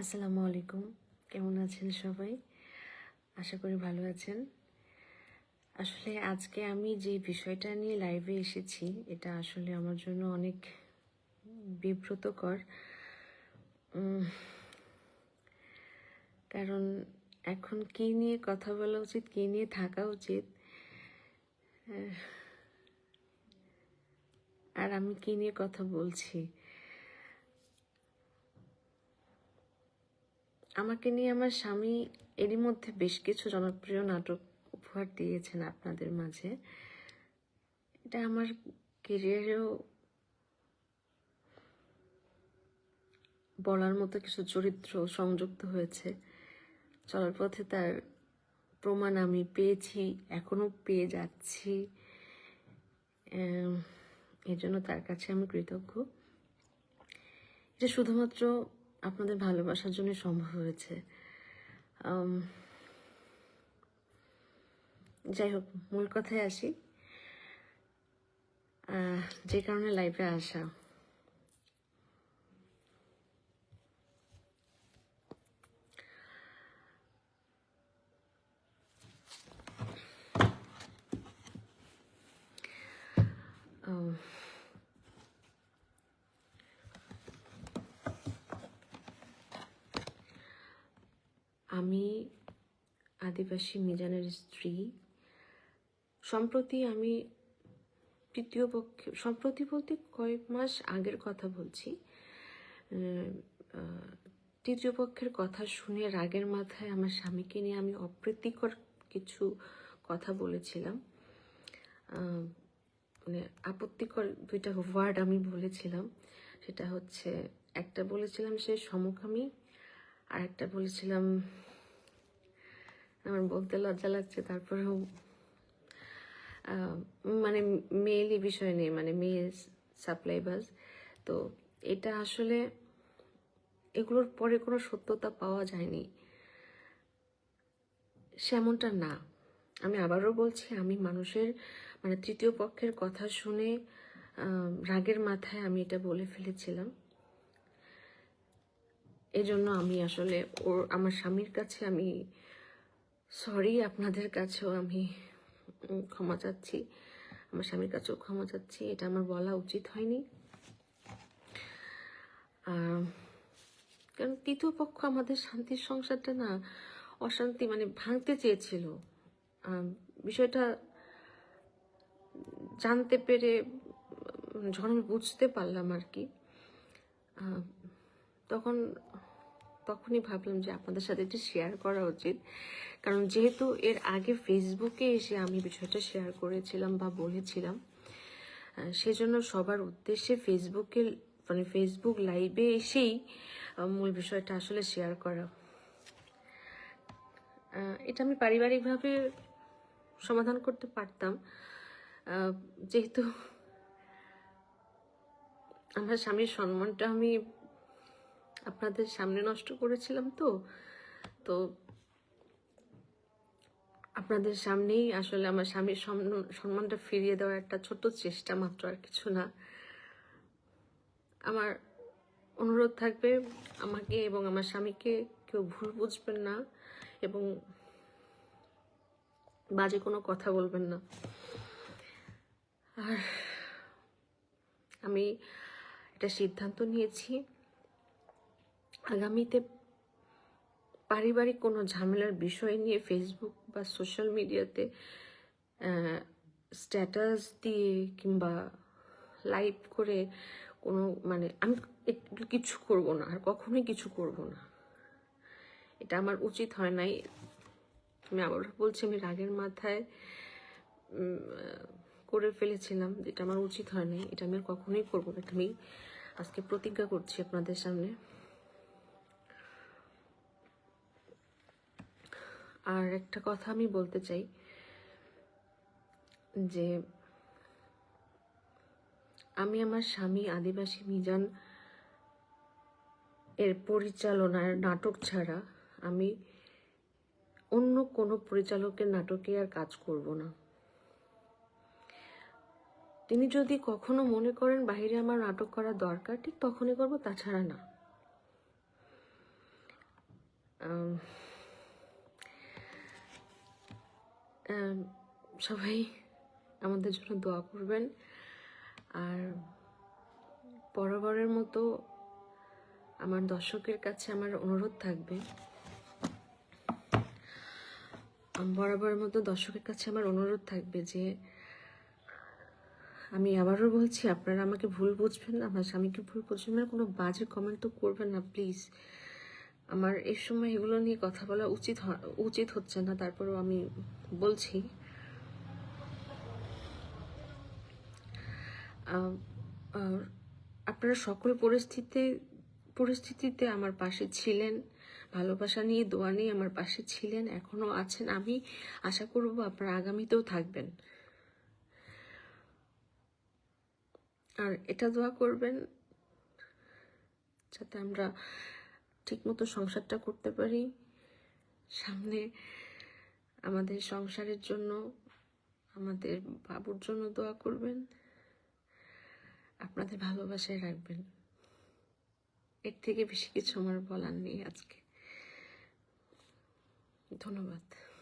আসসালামু আলাইকুম। কেমন আছেন সবাই? আশা করি ভালো আছেন। আসলে আজকে আমি যে বিষয়টা নিয়ে লাইভে এসেছি, এটা আসলে আমার জন্য অনেক বিব্রতকর। কারণ এখন কি নিয়ে কথা বলা উচিত, কি নিয়ে থাকা উচিত? আর আমি কি নিয়ে কথা বলছি? আমাকে নিয়ে আমার স্বামী এরই মধ্যে বেশ কিছু জনপ্রিয় নাটক উপহার দিয়েছেন আপনাদের মাঝে। এটা আমার কেরিয়ারেও বলার মতো কিছু চরিত্র সংযুক্ত হয়েছে। চলার পথে তার প্রমাণ আমি পেয়েছি এখনও পেয়ে যাচ্ছি। এম, এই জন্য তার কাছে আমি কৃতজ্ঞ। এটা শুধুমাত্র আপনাদের ভালোবাসার জন্য সম্ভব হয়েছে। যাই হোক মূল কথায় আসি। যে কারণে লাইফে আসা। আম, আমি আদিবাসী মিজানের স্ত্রী। সম্প্রতি আমি তৃতীয় পক্ষে, সম্প্রতি বলতে কয়েক মাস আগের কথা বলছি। তৃতীয় পক্ষের কথা শুনে রাগের মাথায় আমার স্বামীকে নিয়ে আমি অপ্রীতিকর কিছু কথা বলেছিলাম। মানে আপত্তিকর দুইটা ওয়ার্ড আমি বলেছিলাম। সেটা হচ্ছে, একটা বলেছিলাম সে সমকামী, আর একটা বলেছিলাম আমার বলতে লজ্জা লাগছে, তারপরেও মানে মেয়েলি বিষয় নেই মানে মেয়ে সাপ্লাই বাস তো এটা আসলে এগুলোর পরে কোনো সত্যতা পাওয়া যায়নি। সেমনটা না। আমি আবারও বলছি, আমি মানুষের মানে তৃতীয় পক্ষের কথা শুনে রাগের মাথায় আমি এটা বলে ফেলেছিলাম। এজন্য আমি আসলে ওর, আমার স্বামীর কাছে আমি সরি আপনাদের কাছেও আমি ক্ষমা চাচ্ছি। আমার স্বামীর কাছেও ক্ষমা চাচ্ছি। এটা আমার বলা উচিত হয়নি। কারণ তৃতীয় পক্ষ আমাদের শান্তির সংসারটা না অশান্তি মানে ভাঙতে চেয়েছিল। বিষয়টা জানতে পেরে যখন আমি বুঝতে পারলাম আর কি তখন তখনই ভাবলাম যে আপনাদের সাথে একটু শেয়ার করা উচিত। কারণ যেহেতু এর আগে ফেসবুকে এসে আমি বিষয়টা শেয়ার করেছিলাম বা বলেছিলাম সেজন্য সবার উদ্দেশ্যে ফেসবুকে মানে ফেসবুক লাইভে এসেই মূল বিষয়টা আসলে শেয়ার করা। এটা আমি পারিবারিকভাবে সমাধান করতে পারতাম। যেহেতু আমার স্বামীর সম্মানটা আমি আপনাদের সামনে নষ্ট করেছিলাম তো। তো আপনাদের সামনেই আসলে আমার স্বামীর সম্মানটা ফিরিয়ে দেওয়ার একটা ছোট্ট চেষ্টা মাত্র আর কিছু না। আমার অনুরোধ থাকবে আমাকে এবং আমার স্বামীকে কেউ ভুল বুঝবেন না এবং বাজে কোনো কথা বলবেন না। আর আমি একটা সিদ্ধান্ত নিয়েছি। আগামীতে পারিবারিক কোনো ঝামেলার বিষয় নিয়ে ফেসবুক বা সোশ্যাল মিডিয়াতে স্ট্যাটাস দিয়ে কিংবা লাইভ করে কোনো মানে আমি এগুলো কিছু করব না, আর কখনোই কিছু করব না। এটা আমার উচিত হয় নাই। আমি আবার বলছি, আমি রাগের মাথায় করে ফেলেছিলাম, যেটা আমার উচিত হয় নাই, এটা আমি আর কখনোই করব না। আমি আজকে প্রতিজ্ঞা করছি আপনাদের সামনে। আর একটা কথা আমি বলতে চাই, যে আমি আমার স্বামী আদিবাসী মিজান এর পরিচালনার নাটক ছাড়া আমি অন্য কোনো পরিচালকের নাটকে আর কাজ করব না। তিনি যদি কখনো মনে করেন বাইরে আমার নাটক করা দরকার, ঠিক তখনই করব, তাছাড়া না। সবাই আমাদের জন্য দোয়া করবেন। আর বরাবরের মতো আমার দর্শকের কাছে আমার অনুরোধ থাকবে। বরাবরের মতো দর্শকের কাছে আমার অনুরোধ থাকবে যে, আমি আবারও বলছি, আপনারা আমাকে ভুল বুঝবেন আমার স্বামীকে ভুল বুঝবেন কোনো বাজে কমেন্ট তো করবেন না প্লিজ আমার এই সময় এগুলো নিয়ে কথা বলা উচিত উচিত হচ্ছে না, তারপরেও আমি বলছি। আপনারা সকল পরিস্থিতিতে পরিস্থিতিতে আমার পাশে ছিলেন, ভালোবাসা নিয়ে, দোয়া নিয়ে আমার পাশে ছিলেন, এখনও আছেন। আমি আশা করব আপনারা আগামীতেও থাকবেন। আর এটা দোয়া করবেন যাতে আমরা ঠিকমতো সংসারটা করতে পারি। সামনে আমাদের সংসারের জন্য, আমাদের বাবুর জন্য দোয়া করবেন। আপনাদের ভালোবাসায় রাখবেন। এর থেকে বেশি কিছু আমার বলার নেই আজকে। ধন্যবাদ।